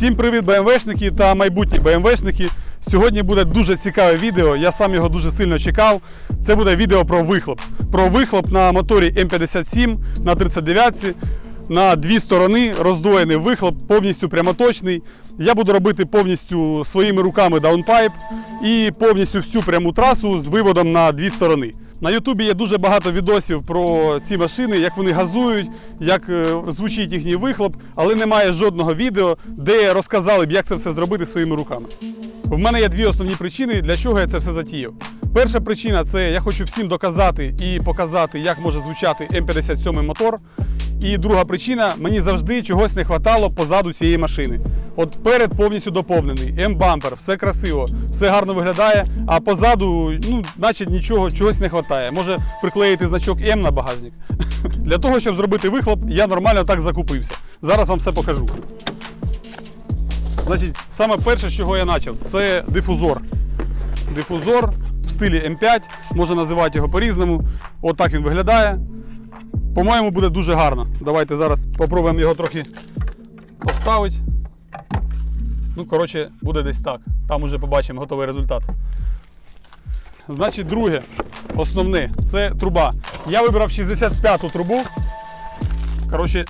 Всім привіт, БМВшники та майбутні БМВшники. Сьогодні буде дуже цікаве відео. Я сам його дуже сильно чекав. Це буде відео про вихлоп. Про вихлоп на моторі М57 на 39 на дві сторони, роздвоєний вихлоп, повністю прямоточний. Я буду робити повністю своїми руками даунпайп і повністю всю пряму трасу з виводом на дві сторони. На Ютубі є дуже багато відосів про ці машини, як вони газують, як е, звучить їхній вихлоп, але немає жодного відео, де розказали б, як це все зробити своїми руками. В мене є дві основні причини, для чого я це все затіяв. Перша причина це я хочу всім доказати і показати, як може звучати М57 мотор. І друга причина мені завжди чогось не вистачало позаду цієї машини. От перед повністю доповнений, М-бампер, все красиво, все гарно виглядає, а позаду, ну, наче нічого, чогось не вистачає. Може приклеїти значок М на багажник. Для того, щоб зробити вихлоп, я нормально так закупився. Зараз вам все покажу. Значить, саме перше, з чого я почав, це дифузор. Дифузор в стилі М5, можна називати його по-різному. Отак він виглядає. По-моєму, буде дуже гарно. Давайте зараз спробуємо його трохи поставити. Ну, коротше, буде десь так. Там уже побачимо готовий результат. Значить, друге, основне, це труба. Я вибрав 65-ту трубу. Коротше,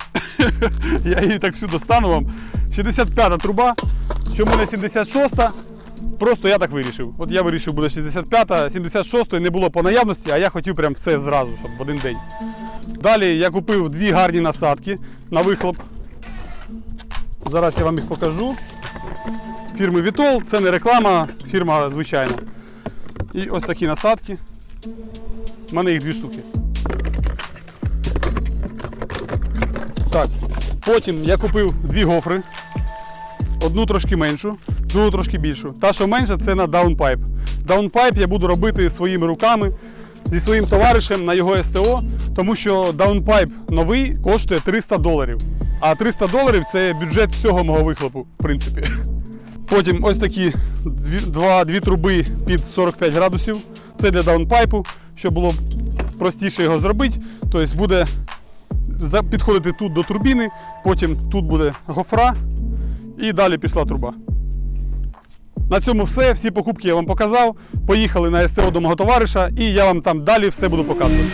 я її так всю достану вам. 65-та труба. Чому не 76-та? Просто я так вирішив. От я вирішив, буде 65-та, 76-ї не було по наявності, а я хотів прям все зразу, щоб в один день. Далі я купив дві гарні насадки на вихлоп. Зараз я вам їх покажу. Фірми Vitol, це не реклама, фірма звичайна. І ось такі насадки. У мене їх дві штуки. Так. Потім я купив дві гофри. Одну трошки меншу, другу трошки більшу. Та, що менша, це на даунпайп. Даунпайп я буду робити своїми руками зі своїм товаришем на його СТО, тому що даунпайп новий коштує 300 доларів. А 300 доларів це бюджет всього мого вихлопу, в принципі. Потім ось такі дві, два, дві труби під 45 градусів. Це для даунпайпу, щоб було простіше його зробити. Тобто буде підходити тут до турбіни, потім тут буде гофра і далі пішла труба. На цьому все. Всі покупки я вам показав. Поїхали на СТО до мого товариша, і я вам там далі все буду показувати.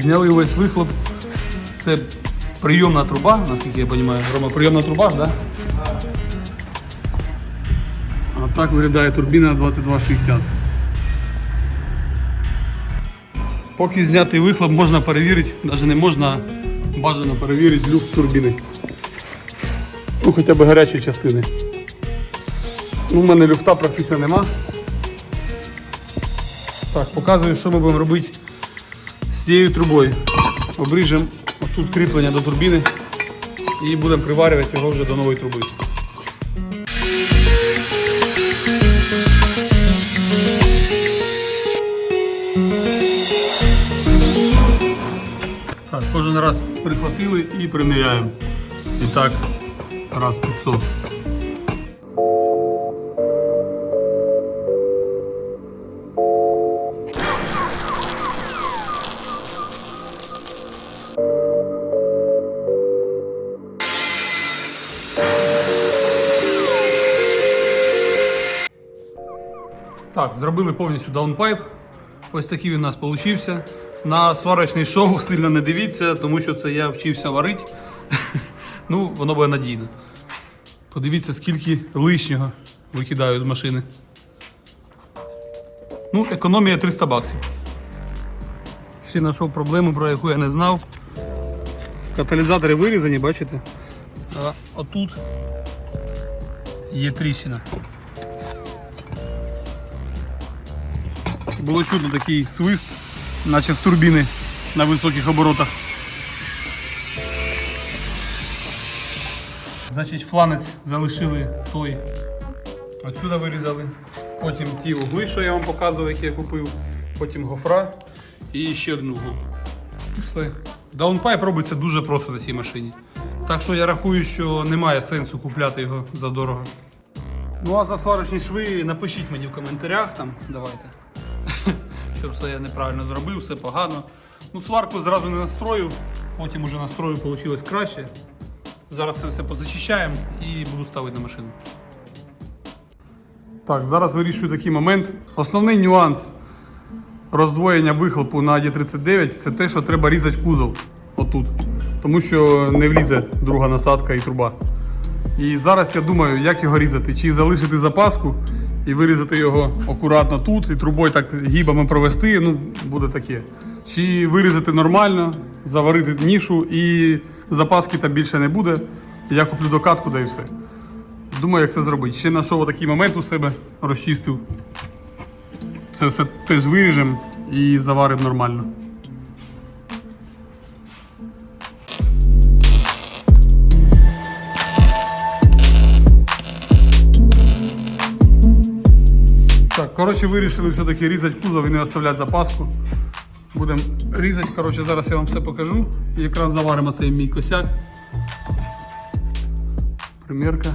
Зняли весь вихлоп. Це прийомна труба, наскільки я розумію. Рома, прийомна труба, так? Да? А так виглядає турбіна 2260. Поки знятий вихлоп можна перевірити, навіть не можна, бажано перевірити люфт турбіни. Ну, хоча б гарячої частини. Ну, У мене люфта практично нема. Так, показую, що ми будемо робити цією трубою. Обріжемо тут кріплення до турбіни і будемо приварювати його вже до нової труби. Так, кожен раз прихватили і приміряємо. І так, раз 500. Так, зробили повністю даунпайп. Ось такий він у нас вийшов. На сварочний шоу сильно не дивіться, тому що це я вчився варити. Ну, воно буде надійно. Подивіться, скільки лишнього викидаю з машини. Ну, економія 300 баксів. Ще знайшов проблему, про яку я не знав. Каталізатори вирізані, бачите? А отут є тріщина. Було чутно такий свист, наче з турбіни на високих оборотах. Значить, фланець залишили той. Отсюди вирізали. Потім ті угли, що я вам показував, які я купив. Потім гофра і ще одну угол. І все. Даунпайп робиться дуже просто на цій машині. Так що я рахую, що немає сенсу купляти його за дорого. Ну а за сварочні шви напишіть мені в коментарях там, давайте. Що все я неправильно зробив, все погано. Ну, сварку зразу не настроїв, потім уже настрою вийшло краще. Зараз це все позачищаємо і буду ставити на машину. Так, зараз вирішую такий момент. Основний нюанс роздвоєння вихлопу на Є39 це те, що треба різати кузов отут. Тому що не влізе друга насадка і труба. І зараз я думаю, як його різати. Чи залишити запаску і вирізати його акуратно тут, і трубою так гібами провести, ну, буде таке. Чи вирізати нормально, заварити нішу і запаски там більше не буде. Я куплю докатку, да і все. Думаю, як це зробити. Ще знайшов такий момент у себе, розчистив. Це все теж виріжемо і заваримо нормально. Коротше, вирішили все-таки різати кузов і не оставляти запаску. Будемо різати, коротше, зараз я вам все покажу. І якраз заваримо цей мій косяк. Примірка.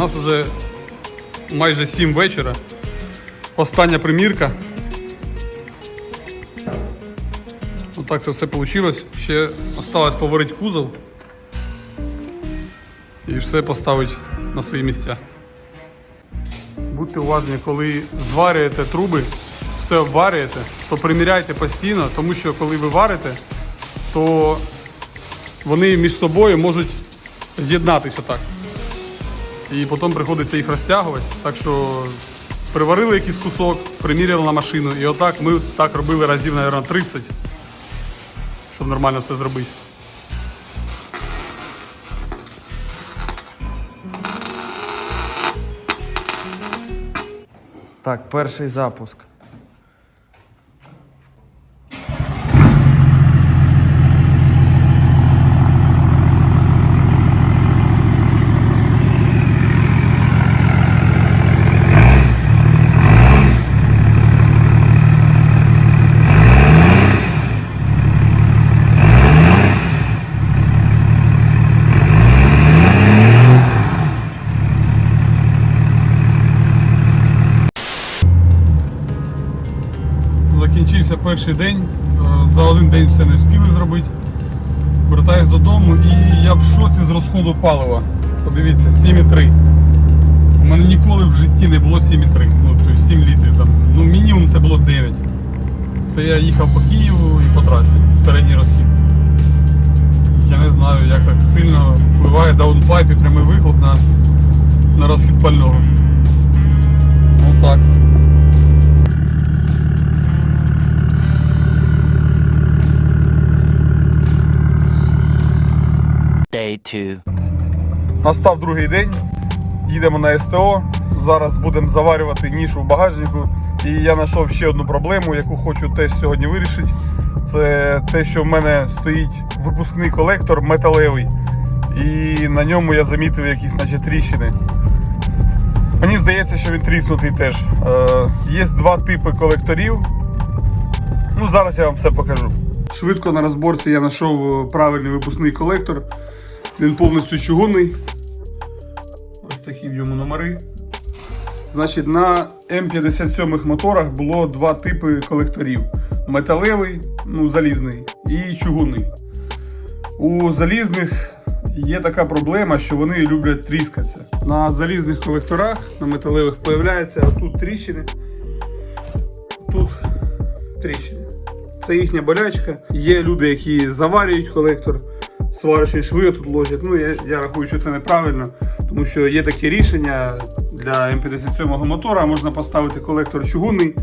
Нас вже майже 7 вечора. Остання примірка. Отак це все вийшло. Ще осталось поварити кузов. І все поставити на свої місця. Будьте уважні, коли зварюєте труби, все обварюєте, то приміряйте постійно, тому що коли ви варите, то вони між собою можуть з'єднатися отак. І потім приходиться їх розтягувати. Так що приварили якийсь кусок, приміряли на машину. І отак ми так робили разів, мабуть, 30, щоб нормально все зробити. Так, перший запуск. Закінчився перший день. Е, За один день все не встигли зробити. Вертаюсь додому і я в шоці з розходу палива. Подивіться, 7,3. У мене ніколи в житті не було 7,3. Ну, тобто 7 літрів там. Ну, мінімум це було 9. Це я їхав по Києву і по трасі. Середній розхід. Я не знаю, як так сильно впливає даунпайп і прямий вихлоп на, на розхід пального. Отак. Day 2. Настав другий день, їдемо на СТО. Зараз будемо заварювати нішу в багажнику. І я знайшов ще одну проблему, яку хочу теж сьогодні вирішити. Це те, що в мене стоїть випускний колектор металевий. І на ньому я замітив якісь наче тріщини. Мені здається, що він тріснутий теж. Е, є два типи колекторів. Ну, зараз я вам все покажу. Швидко на розборці я знайшов е, правильний випускний колектор. Він повністю чугунний. Ось такі в ньому номери. Значить, на М57 моторах було два типи колекторів: металевий, ну, залізний, і чугунний. У залізних є така проблема, що вони люблять тріскатися. На залізних колекторах, на металевих появляється тут тріщини, тут тріщини. Це їхня болячка. Є люди, які заварюють колектор, сварочні шви тут ложать. Ну, я, я рахую, що це неправильно, тому що є такі рішення для М57 мотора. Можна поставити колектор чугунний.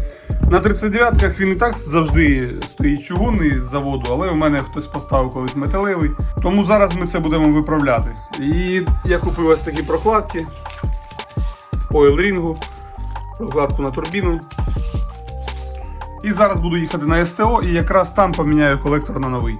На 39-ках він і так завжди стоїть чугунний з заводу, але в мене хтось поставив колись металевий. Тому зараз ми це будемо виправляти. І я купив ось такі прокладки по елрінгу, прокладку на турбіну. І зараз буду їхати на СТО і якраз там поміняю колектор на новий.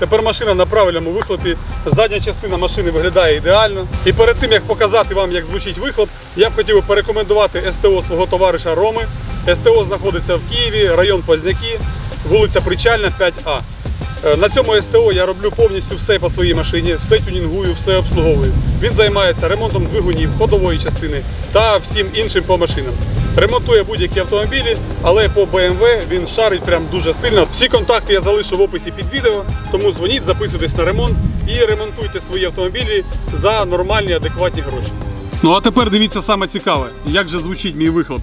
Тепер машина на правильному вихлопі. Задня частина машини виглядає ідеально. І перед тим як показати вам, як звучить вихлоп, я б хотів порекомендувати СТО свого товариша Роми. СТО знаходиться в Києві, район Позняки, вулиця Причальна, 5А. Е, На цьому СТО я роблю повністю все по своїй машині, все тюнінгую, все обслуговую. Він займається ремонтом двигунів, ходової частини та всім іншим по машинам. Ремонтує будь-які автомобілі, але по BMW він шарить прям дуже сильно. Всі контакти я залишу в описі під відео, тому дзвоніть, записуйтесь на ремонт і ремонтуйте свої автомобілі за нормальні адекватні гроші. Ну а тепер дивіться саме цікаве, як же звучить мій вихлоп.